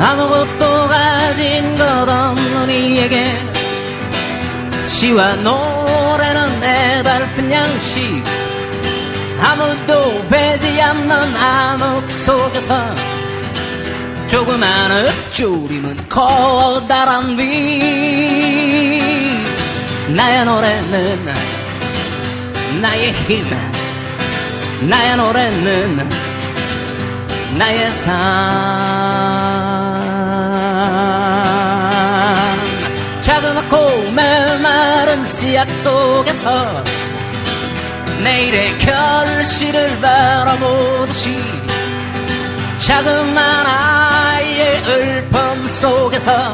아무것도 가진 것 없는 이에게 시와 노래는 애달픈 양식. 아무도 배지 않는 암흑 속에서 조그만 읊조림은 커다란 비 나의 노래는 나의 힘. 나의 노래는 나의 삶 자그맣고 메마른 씨앗 속에서 내일의 결실을 바라보듯이 자그만 아이의 울품 속에서